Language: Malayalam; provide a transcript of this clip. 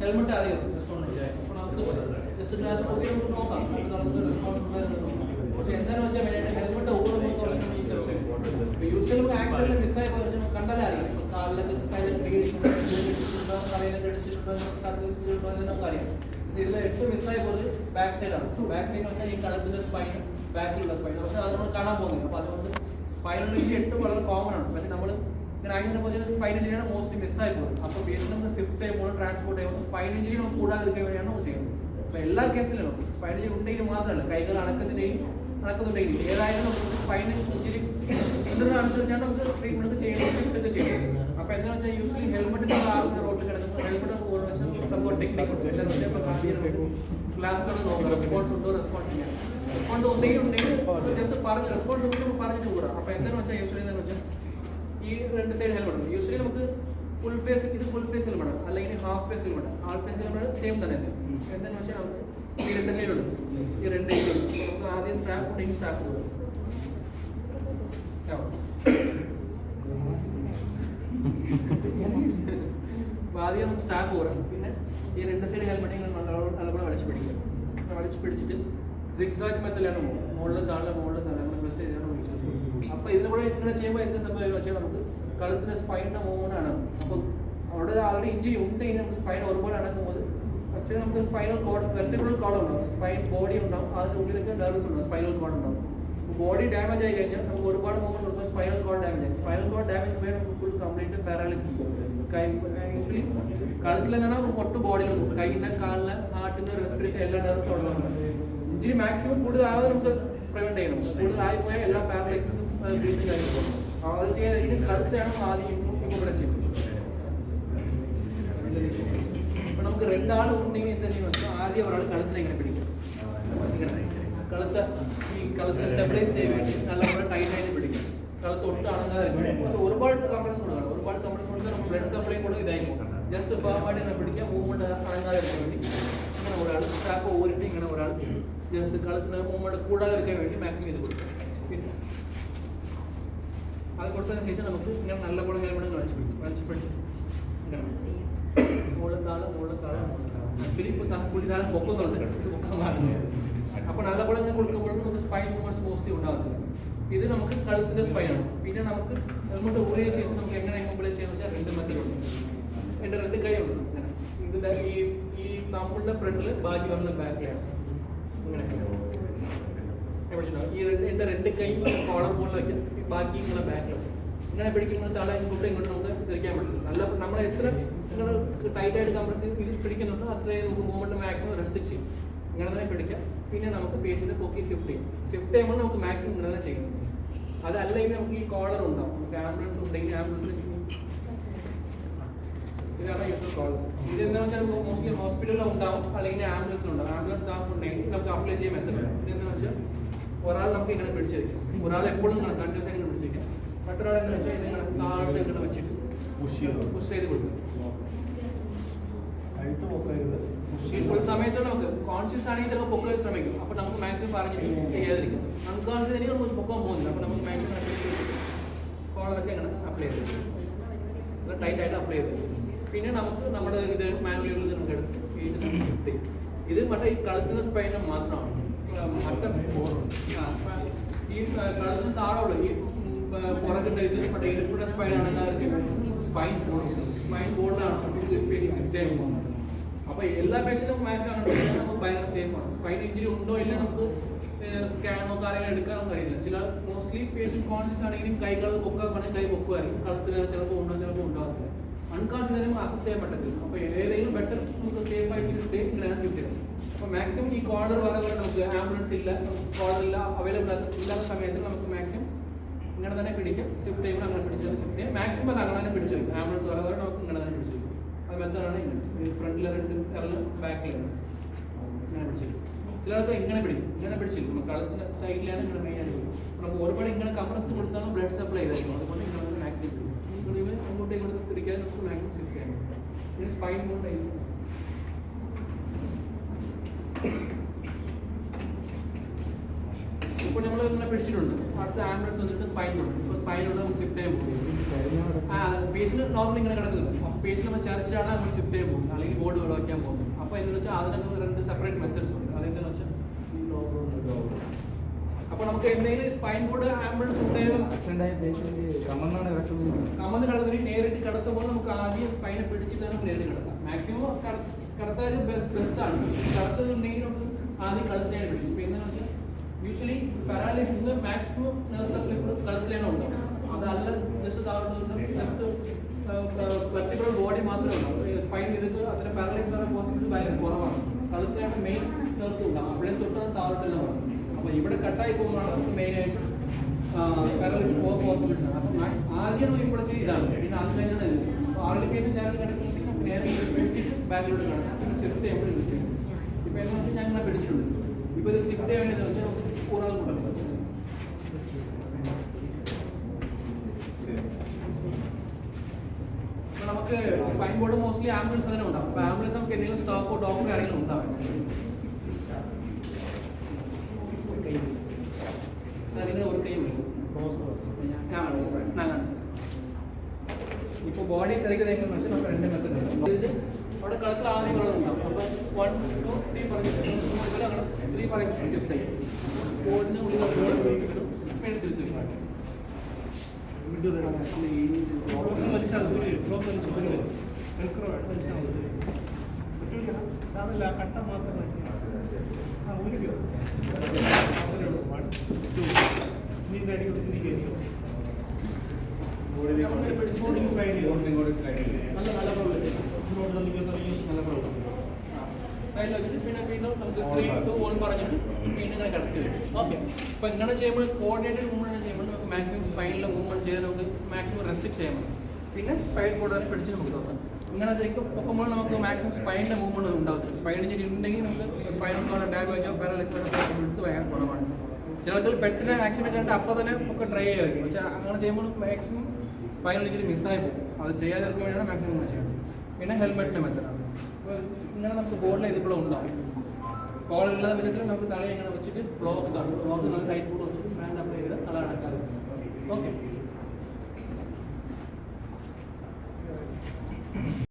ഹെൽമെറ്റ് ആദ്യം റെസ്പോണ്ട് അപ്പോൾ നമുക്ക് ജസ്റ്റ് ക്ലാസ് പോയി നമുക്ക് നോക്കാം നമുക്ക് നടന്നത് റെസ്പോൺസ് പക്ഷേ എന്താണെന്ന് വെച്ചാൽ മെയിനായിട്ട് ഹെൽമെറ്റ് ഇപ്പോൾ യൂഷ്വലി നമുക്ക് ആക്സിഡന്റ് മിസ്സായി പോലെ കണ്ടാലേ അറിയാം കാലിലൊക്കെ ബ്ലീഡിങ് തലയിലൊക്കെ അടിച്ചിട്ടുണ്ടോ കത്തിച്ചിട്ടുണ്ടോ എന്ന് നമുക്ക് അറിയാം പക്ഷേ ഇതിൽ ഏറ്റവും മിസ്സായി പോലെ ബാക്ക് സൈഡാണ് ബാക്ക് സൈഡ് വെച്ചാൽ ഈ കടത്തിന്റെ സ്പൈൻ ബാക്കിലുള്ള സ്പൈൻ പക്ഷേ അത് നമ്മൾ കാണാൻ പോകുന്നില്ല. അപ്പോൾ അതുകൊണ്ട് സ്പൈനൽ ഇഞ്ചുറി ഏറ്റവും വളരെ കോമൺ ആണ്. പക്ഷേ നമ്മൾ ഇങ്ങനെ ആക്ഷൻ പോലെ സ്പൈൻ ഇഞ്ചുറിയാണ് മോസ്റ്റ്ലി മിസ്സായി പോകുന്നത്. അപ്പോൾ പേഷ്യന്റ് നമുക്ക് സ്വിഫ്റ്റ് ചെയ്യുമ്പോൾ ട്രാൻസ്പോർട്ട് ചെയ്യുമ്പോൾ സ്പൈൻ ഇഞ്ചുറി നമുക്ക് കൂടാതിരിക്കാൻ വേണ്ടിയാണ് നമ്മൾ ചെയ്യുന്നത്. അപ്പോൾ എല്ലാ കേസിലും സ്പൈൻ ഇഞ്ചുറി ഉണ്ടെങ്കിൽ മാത്രമല്ല കൈകൾ അണക്കുന്നുണ്ടെങ്കിൽ നടക്കുന്നുണ്ടെങ്കിൽ ഏതായാലും നമുക്ക് സ്പൈൻ ഇഞ്ചിരി അനുസരിച്ചാണ് നമുക്ക് ട്രീറ്റ്മെന്റ് ചെയ്യണം ഇതൊക്കെ ചെയ്യുന്നത് അപ്പോൾ എന്താണെന്ന് വെച്ചാൽ യൂസ്വലി ഹെൽമെറ്റ് ആളുടെ റോഡിൽ കിടക്കുന്നു. ഹെൽമെറ്റ് നമുക്ക് പോകുന്ന വെച്ചാൽ നമുക്ക് ടെക്നിക്ക് ഉണ്ട് എല്ലാ സ്റ്റെപ്പ് കാണിച്ചു ക്ലാസ് നോക്കാം. റെസ്പോൺസ് ഉണ്ടോ? റെസ്പോൺസ് ചെയ്യാം റെസ്പോൺസ് ഒന്നെങ്കിലും ഉണ്ടെങ്കിൽ ജസ്റ്റ് പറഞ്ഞ് റെസ്പോൺസ് ഉണ്ടെങ്കിൽ പറഞ്ഞിട്ട് കൂടാം അപ്പോൾ എന്താണെന്ന് വെച്ചാൽ യൂസ്വലി എന്താണെന്ന് വെച്ചാൽ ഈ രണ്ട് സൈഡ് ഹെൽമെറ്റ് ഉണ്ട്. യൂസ്വലി നമുക്ക് ഫുൾ ഫേസ് ഇത് ഫുൾ ഫേസ് ഹെൽമെറ്റ് അല്ലെങ്കിൽ half face helmet half face helmet same തന്നെ എന്താണെന്ന് വെച്ചാൽ നമുക്ക് ഈ രണ്ട് സൈഡ് ഉണ്ട്. ഈ രണ്ട് സൈഡ് ഉണ്ട്. നമുക്ക് ആദ്യം സ്ട്രാപ്പ് ഉണ്ടെങ്കിൽ സ്ട്രാപ്പ് കൊടുക്കും ആദ്യം നമുക്ക് സ്റ്റാക്ക് പോരാം. പിന്നെ ഈ രണ്ട് സൈഡ് ഹെൽമെറ്റ് ഇങ്ങനെ നല്ലപോലെ വലിച്ചു പിടിക്കുക വലിച്ചു പിടിച്ചിട്ട് സിക്സാക്ക് മെത്തലാണ് മുകളിൽ താഴെ മുകളിൽ താഴെ അങ്ങനെ പ്രസ് ചെയ്താണ് വിശ്വസിക്കുന്നത് അപ്പോൾ ഇതിന് കൂടെ ഇങ്ങനെ ചെയ്യുമ്പോൾ എന്ത് സംഭവം വെച്ചാൽ നമുക്ക് കഴുത്തിന് സ്പൈനിന്റെ മൂവ്മെന്റ് അപ്പൊ അവിടെ ആൾറെഡി ഇഞ്ചുറി ഉണ്ടെങ്കിൽ നമുക്ക് സ്പൈൻ ഒരുപോലെ അടക്കുമ്പോൾ പക്ഷേ നമുക്ക് സ്പൈനൽ കോഡ് വെർട്ടിബിൾ കോഡ് ഉണ്ടാവും. സ്പൈൻ ബോഡി ഉണ്ടാവും. അതിന്റെ ഉള്ളിലൊക്കെ നെർവ്സ് ഉണ്ടാവും. സ്പൈനൽ കോഡ് ഉണ്ടാവും. ബോഡി ഡാമേജ് ആയി കഴിഞ്ഞാൽ നമുക്ക് ഒരുപാട് മൂവ്മെന്റ് കൊടുക്കുമ്പോൾ സ്പൈനൽ കോഡ് ഡാമേജ് ആയി സ്പൈനൽ കോഡ് ഡാമേജ് പോയാൽ നമുക്ക് ഫുൾ കംപ്ലീറ്റ് പാരാലിസിസ് കൈ ആക്ച്വലി കഴുത്തിൽ നിന്നാണ് ഒട്ട് ബോഡിയിൽ കൈയിന്റെ കാലിന് ഹാർട്ടിന്റെ റെസ്പിറേഷൻ എല്ലാ നെർവ്സും ഉള്ളതാണ് ഇഞ്ചുറി മാക്സിമം കൂടുതലാതെ നമുക്ക് പ്രിവെന്റ് ചെയ്യണം. കൂടുതലായി പോയാൽ എല്ലാ പാരലൈസിസും ബ്രീത്തിങ് ആയി പോകും. അപ്പോൾ അത് ചെയ്യാൻ കഴുത്താണ് ആദ്യം ഇവിടെ ചെയ്യുന്നത് നമുക്ക് രണ്ടാൾ ഉണ്ടെങ്കിൽ എന്താ ചെയ്യുന്നത് ആദ്യം ഒരാൾ കഴുത്തിനെ ഇങ്ങനെ പിടിക്കും. കഴുത്ത് ഈ കഴുത്തിനെ സ്റ്റെബിലൈസ് ചെയ്യാൻ വേണ്ടി നല്ലപോലെ ടൈറ്റ് ആയിട്ട് പിടിക്കും. കഴുത്ത് ഒട്ടും അണങ്ങാതിരിക്കും പക്ഷേ ഒരുപാട് കംപ്രഷൻ കൊടുക്കണം ഒരുപാട് കംപ്രഷൻ കൊടുത്താൽ നമുക്ക് ബ്ലഡ് സപ്ലൈ കൂടെ ഇതായിരിക്കും. ജസ്റ്റ് ഫേമായിട്ട് ഇങ്ങനെ പിടിക്കുക മൂവ്മെന്റ് അണങ്ങാതിരിക്കാൻ വേണ്ടി ഇങ്ങനെ ഒരാൾ സ്റ്റാപ്പ് ഊരിട്ട് ഇങ്ങനെ ഒരാൾ ജസ്റ്റ് കഴുത്തിന് മൂവ്മെന്റ് കൂടാതിരിക്കാൻ വേണ്ടി മാക്സിമം ചെയ്ത് കൊടുക്കുക പിന്നെ അത് കൊടുത്തതിന് ശേഷം നമുക്ക് ഇങ്ങനെ നല്ലപോലെ ഹെൽമെറ്റ് വലിച്ചു പിടിക്കും. വലിച്ചു പിടിച്ച്. ഇങ്ങനെ. മുകളിൽ താഴെ മുകളിൽ താഴെ ആക്ച്വലി ഇപ്പോൾ പുള്ളിക്കാരൻ പൊക്കുന്നുണ്ട് ഇത് പൊക്കം പാടില്ല അപ്പോൾ നല്ലപോലെ ഇങ്ങനെ കൊടുക്കുമ്പോഴും നമുക്ക് സ്പൈൻ ട്യൂമേഴ്സ് മോസ്റ്റ്ലി ഉണ്ടാകത്തില്ല. ഇത് നമുക്ക് കഴുത്തിന്റെ സ്പൈനാണ് പിന്നെ നമുക്ക് ഹെൽമെറ്റ് ഊരിയ ശേഷം നമുക്ക് എങ്ങനെ ഇമ്പോബിലൈസ് ചെയ്യാന്ന് വെച്ചാൽ രണ്ട് മെത്തഡുണ്ട് എന്റെ രണ്ട് കൈ ഉണ്ട്. ഇങ്ങനെ. ഇതിന്റെ ഈ ഈ നമ്മളുടെ ഫ്രണ്ടിൽ ബാക്കി വന്ന ബാക്കിലാണ് എവിടെ ഈ രണ്ട് എന്റെ രണ്ട് കൈ കോളം പോലെ വയ്ക്കാം ബാക്കി ഇങ്ങനെ ബാക്കിൽ ഇങ്ങനെ പിടിക്കുമ്പോൾ തള ഇങ്ങോട്ടും ഇങ്ങോട്ടും നമുക്ക് തിരിക്കാൻ പറ്റില്ല നല്ല നമ്മൾ എത്ര ടൈറ്റ് ആയിട്ട് കംപ്രസ് ഇത് പിടിക്കുന്നുണ്ടോ അത്രയും നമുക്ക് മൂവ്മെന്റ് മാക്സിമം റെസ്ട്രിക്ട് ചെയ്യും. ഇങ്ങനെ തന്നെ പിടിക്കാം പിന്നെ നമുക്ക് പേഷ്യന്റെ പൊക്കി ഷിഫ്റ്റ് ചെയ്യും. ഷിഫ്റ്റ് ചെയ്യുമ്പോൾ നമുക്ക് മാക്സിമം ഇങ്ങനെ തന്നെ ചെയ്യും. അതല്ലെങ്കിൽ നമുക്ക് ഈ കോളർ ഉണ്ടാവും. നമുക്ക് ആംബുലൻസ് ഉണ്ടെങ്കിൽ ആംബുലൻസ് ഇതാണ് യൂഷ്വൽ കോൾസ് ഇത് എന്താണെന്ന് വെച്ചാൽ മോസ്റ്റ്ലി ഹോസ്പിറ്റലിൽ ഉണ്ടാവും. അല്ലെങ്കിൽ ആംബുലൻസ് ഉണ്ടാവും. ആംബുലൻസ് സ്റ്റാഫ് ഉണ്ടെങ്കിൽ നമുക്ക് അപ്ലൈ ചെയ്യാൻ മെത്തഡ് ഇതെന്താണെന്ന് വെച്ചാൽ ഒരാൾ നമുക്ക് ഇങ്ങനെ പിടിച്ചിരിക്കും ഒരാൾ എപ്പോഴും ഇങ്ങനെ കണ്ടിന്യൂസ് ആയിട്ട് പിടിച്ചിരിക്കാം മറ്റൊരാൾ എന്താണെന്ന് വെച്ചാൽ ഇത് ഇങ്ങനെ താഴോട്ട് ഇങ്ങനെ വെച്ചിട്ട് പുഷ് ചെയ്ത് കൊടുക്കും. ഈ ഒരു സമയത്ത് നമുക്ക് കോൺഷ്യസ് ആണെങ്കിൽ ചിലപ്പോൾ പൊക്കാൻ ശ്രമിക്കും. അപ്പോൾ നമുക്ക് മാക്സിമം പറഞ്ഞിട്ട് ചെയ്യാതിരിക്കും. അൺകോൺഷ്യസ് ആണെങ്കിൽ നമുക്ക് പൊക്കാൻ പോകുന്നില്ല. അപ്പോൾ നമുക്ക് മാക്സിമം കോളൊക്കെ അങ്ങനെ അപ്ലൈ ചെയ്ത് ടൈറ്റ് ആയിട്ട് അപ്ലൈ ചെയ്ത് പിന്നെ നമുക്ക് നമ്മുടെ ഇത് മാനുവലുകൾ നമുക്ക് എടുക്കും ഇത് മറ്റേ ഈ കളുത്തുന്ന സ്പൈനം മാത്രമാണ്. മറ്റ ഈ കളുത്തിന് താഴെയുള്ള ഈ പുറകിന്റെ ഇത് മറ്റേ ഇടുപ്പിയുടെ സ്പൈൻ ആണെങ്കിൽ സ്പൈൻ ബോർഡ് സ്പൈൻ ബോർഡിലാണ് നമുക്ക് പേഷ്യൻ ഷിഫ്റ്റ് ചെയ്യാൻ പോകുന്നത് അപ്പോൾ എല്ലാ പേഷ്യന്റും ആണ്. നമുക്ക് ഭയങ്കര സേഫ് ആണ്. സ്പൈൻ ഇഞ്ചുറി ഉണ്ടോ ഇല്ല നമുക്ക് സ്കാനോ കാര്യങ്ങൾ എടുക്കാൻ കഴിയില്ല. ചില മോസ്റ്റ്ലി പേഷ്യൻ കോൺഷ്യസ് ആണെങ്കിലും കൈകൾ പൊക്കാൻ പറഞ്ഞാൽ കൈ പൊക്കുമായിരിക്കും. കളത്തിൽ ചിലപ്പോൾ ഉണ്ടോ ചിലപ്പോൾ ഉണ്ടാകത്തില്ല. അൺകോൺഷ്യസ് ആണെങ്കിൽ അസസ് ചെയ്യാൻ പറ്റത്തില്ല അപ്പോൾ ഏതെങ്കിലും ബെറ്റർ നമുക്ക് സേഫ് ആയിട്ട് ഷിഫ്റ്റ് ചെയ്യും ഇങ്ങനെ അപ്പോൾ മാക്സിമം ഈ കോളർ വരെ നമുക്ക് ആംബുലൻസ് ഇല്ല കോളർ ഇല്ല അവൈലബിൾ ഇല്ലാത്ത സമയത്ത് നമുക്ക് മാക്സിമം ഇങ്ങനെ തന്നെ പിടിക്കും. ഷിഫ്റ്റ് ചെയ്യുമ്പോൾ അങ്ങനെ പിടിച്ചു ഷിഫ്റ്റ് ചെയ്യും. മാക്സിമം അങ്ങനെ തന്നെ പിടിച്ചു വയ്ക്കും. ആംബുലൻസ് വരാതെ നമുക്ക് ഇങ്ങനെ തന്നെ പിടിച്ചു വയ്ക്കും. അത് മെത്തഡാണ് ഇങ്ങനെ. ഫ്രണ്ടിൽ രണ്ട് കറൽ ബാക്കിലാണ് ഇങ്ങനെ പിടിച്ചു വയ്ക്കും. ചിലർക്ക് ഇങ്ങനെ പിടിക്കും. ഇങ്ങനെ പിടിച്ചിരിക്കും നമുക്ക് കളത്തിന്റെ സൈഡിലാണ് ഇങ്ങനെ മെയിൻ ആയിട്ട് പിടിക്കും. നമുക്ക് ഒരുപാട് ഇങ്ങനെ കംപ്രസ് കൊടുത്താണ് ബ്ലഡ് സപ്ലൈ ചെയ്തായിരിക്കും അതുകൊണ്ട് ഇങ്ങനെ മാക്സിമം പിടിക്കും. അങ്ങോട്ടും ഇങ്ങോട്ടും പിടിക്കാൻ നമുക്ക് മാക്സിമം ഷിഫ്റ്റ് ചെയ്യാൻ പറ്റും. പിന്നെ സ്പൈൻ കൊണ്ടായിരിക്കും ഇപ്പോൾ നമ്മൾ ഇങ്ങനെ പിടിച്ചിട്ടുണ്ട്. അടുത്ത ആംബുലൻസ് വന്നിട്ട് സ്പൈൻ ഉണ്ട് ഇപ്പോൾ സ്പൈൻ ഉണ്ട് നമുക്ക് ഷിഫ്റ്റ് ചെയ്യാൻ പോകും പേഷ്യന്റ് നോർമൽ ഇങ്ങനെ കിടക്കുന്നു അപ്പോൾ പേഷ്യന്റ് നമ്മൾ ചർച്ചിലാണ് നമ്മൾ ഷിഫ്റ്റ് ചെയ്യാൻ പോകുന്നത്. അല്ലെങ്കിൽ ബോർഡ് വയ്ക്കാൻ പോകുന്നത്. അപ്പോൾ എന്താണെന്ന് വെച്ചാൽ അതിനകത്ത് രണ്ട് സെപ്പറേറ്റ് മെത്തേഡ്സ് ഉണ്ട്. അതെന്താണെന്ന് വെച്ചാൽ അപ്പോൾ നമുക്ക് എന്തെങ്കിലും സ്പൈൻ ബോർഡ് ആംബുലൻസ് ഉണ്ടെങ്കിലും പേഷ്യന്റ് കമന്ന് കിടക്കുന്നതിന് നേരിട്ട് കിടത്തുമ്പോൾ നമുക്ക് ആദ്യം സ്പൈനെ പിടിച്ചിട്ട് നമുക്ക് നേരിട്ട് കിടക്കാം. മാക്സിമം കടത്താൻ ബെസ്റ്റ് ആണ്. കടത്തുന്നുണ്ടെങ്കിൽ നമുക്ക് ആദ്യം കഴുത്തിലാണ് പിടിച്ചു. വെച്ചാൽ യൂഷ്വലി പാരാലിസിസിന് മാക്സിമം നെർവ് സപ്ലിഫ് കഴുത്തിലാണ് ഉണ്ടാവും അതല്ല ജസ്റ്റ് താഴോട്ട് ജസ്റ്റ് വെർട്ടിബ്രൽ ബോഡി മാത്രമേ ഉണ്ടാവും സ്പൈൻ ചെയ്തിട്ട് അതിന് പാരലൈസ് വരാൻ പോസിബിലിറ്റി ഭയങ്കര കുറവാണ്. കഴുത്തിലാണ് മെയിൻ നെർവ്സ് ഉണ്ടാവും അവിടെ തൊട്ട് താഴോട്ടെല്ലാം വരും അപ്പോൾ ഇവിടെ കട്ടായി പോകുമ്പോഴാണ് മെയിനായിട്ട് പാരലൈസ് പോകാൻ പോസിബിലിറ്റി അപ്പം ആദ്യം ഇവിടെ ചെയ്ത് ഇതാണ്. പിന്നെ അത് കഴിഞ്ഞാണ് ഇത്. അപ്പോൾ ആൾറെഡി പേഷ്യൻ ചാനൽ കിടക്കുന്നുണ്ടെങ്കിൽ നേരെ പിടിച്ചിട്ട് ബാക്കിലോട്ട് കിടക്കാം പിന്നെ ഷിഫ്റ്റ് എപ്പോഴും ഇത് ഇപ്പോൾ എന്താ വെച്ചാൽ ഞാൻ പിടിച്ചിട്ടുണ്ട്. ഇപ്പോൾ ഇത് ഷിഫ്റ്റ് ചെയ്യാൻ വേണ്ടി വെച്ചാൽ ഒരാൾ അപ്പോൾ നമുക്ക് സ്പൈൻ ബോർഡ് മോസ്റ്റ്ലി ആംബുലൻസ് തന്നെ ഉണ്ടാവും. അപ്പോൾ ആംബുലൻസ് നമുക്ക് എന്തെങ്കിലും സ്റ്റാഫോ ഡോക്ടറോ ആരെങ്കിലും ഉണ്ടാവും? നിങ്ങൾ ഒരു കൈ ഇപ്പോൾ ബോഡി ശരിക്കും തേക്കുന്ന വെച്ചാൽ നമുക്ക് രണ്ട് മെത്തഡ് ഉണ്ട്. ഇത് അവിടെ കളത്തിൽ ആദ്യം കളറുണ്ടാവും അപ്പോൾ വൺ ടു ത്രീ പറഞ്ഞിട്ട് ഇവിടെ അങ്ങനെ ത്രീ പറയുമ്പോൾ ഒരു ചെയ്യും ബോർഡിന് ഉള്ളിൽ വരും. കട്ട മാത്രം പിടിച്ച് നല്ല നല്ല പ്രോബ്ലം നല്ല പ്രോബ്ലം സൈഡിൽ വെച്ചിട്ട് പിന്നെ വീണ്ടും നമുക്ക് ത്രീ ടു വൺ പറഞ്ഞിട്ട് വീണ്ടും ഇങ്ങനെ കിടത്തി വരും ഓക്കെ അപ്പോൾ ഇങ്ങനെ ചെയ്യുമ്പോൾ കോർഡിനേറ്റഡ് മൂവ്മെന്റ് ചെയ്യുമ്പോൾ നമുക്ക് മാക്സിമം സ്പൈനിലെ മൂവ്മെന്റ് ചെയ്ത് നമുക്ക് മാക്സിമം റെസ്ട്രിക്ട് ചെയ്യാൻ പറ്റും. പിന്നെ സ്പൈൻ കൂടുതൽ പിടിച്ച് നമുക്ക് തോന്നാം ഇങ്ങനെ ചെയ്യുമ്പോൾ പൊക്കുമ്പോൾ നമുക്ക് മാക്സിമം സ്പൈനിന്റെ മൂവ്മെന്റ് ഉണ്ടാവും സ്പൈൻ ഉണ്ടെങ്കിൽ നമുക്ക് സ്പൈനൽ ഡാമേജോ പാരലൈസോ പോസിബിലിറ്റീസ് ഭയങ്കര കുറവാണ്. ചിലർക്ക് പെട്ടെന്ന് ആക്സിഡന്റ് കണ്ട് അപ്പോൾ തന്നെ ഒക്കെ ഡ്രൈ ആയിരിക്കും. പക്ഷേ അങ്ങനെ ചെയ്യുമ്പോൾ മാക്സിമം സ്പൈനൽ ഇഞ്ചിരി മിസ്സായി പോകും. അത് ചെയ്യാതിരിക്കാൻ വേണ്ടിയാണ് മാക്സിമം ചെയ്യുന്നത്. പിന്നെ ഹെൽമെറ്റിന്റെ മെത്തഡാണ് ഇങ്ങനെ നമുക്ക് ബോർഡിൽ ഇതുപോലെ ഉണ്ടാവും. കോൾ ഇല്ലാതെ വെച്ചിട്ട് നമുക്ക് തല ഇങ്ങനെ വെച്ചിട്ട് ബ്ലോക്സ് ആണ്. ബ്ലോക്ക് നമുക്ക് ലൈറ്റ് ബോർഡ് വെച്ചിട്ട് ഫാൻ അപ്ലൈ ചെയ്ത് തല അടക്കാതെ ഓക്കെ